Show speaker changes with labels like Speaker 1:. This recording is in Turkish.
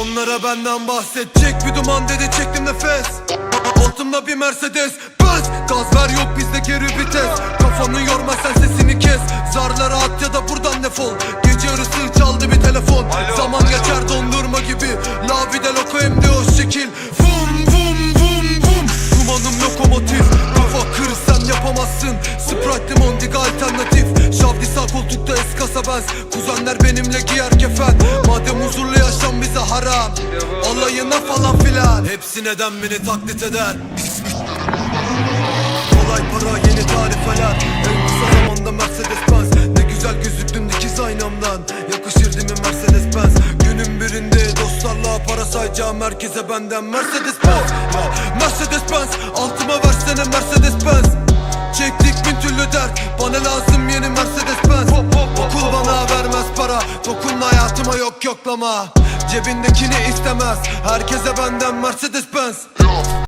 Speaker 1: benden bahsedecek bir duman dedi çektim nefes. Altımda bir Mercedes Benz Gaz ver yok bizde geri vites. Kafanı yorma sen sesini kes. Zarlara at ya da buradan defol. Gece yarısı çaldı bir telefon. Zaman geçer dondurma gibi. La vida loco hem de o şekil. Vum vum vum vum. Dumanım lokomotif. Kafa kır sen yapamazsın Sprite limondik alternatif. Şavdi sağ koltukta benz Kuzenler benimle giyer kefen. Madem huzurlu yaşam bize haram. Alayına falan filan. Hepsi neden beni taklit eder? Kolay para yeni tarifeler En kısa zamanda Mercedes Benz. Ne güzel gözüktün dikiz aynamdan. Yakışır değil Mercedes Benz? Günün birinde dostlarla para sayacağım Herkese benden. Mercedes Benz Mercedes Benz. Altıma versene Mercedes Benz. Çektik bin türlü dert. Bana lazım yeni Mercedes Benz Dokunma hayatıma yok yoklama. Cebindekini istemez? Herkese benden Mercedes Benz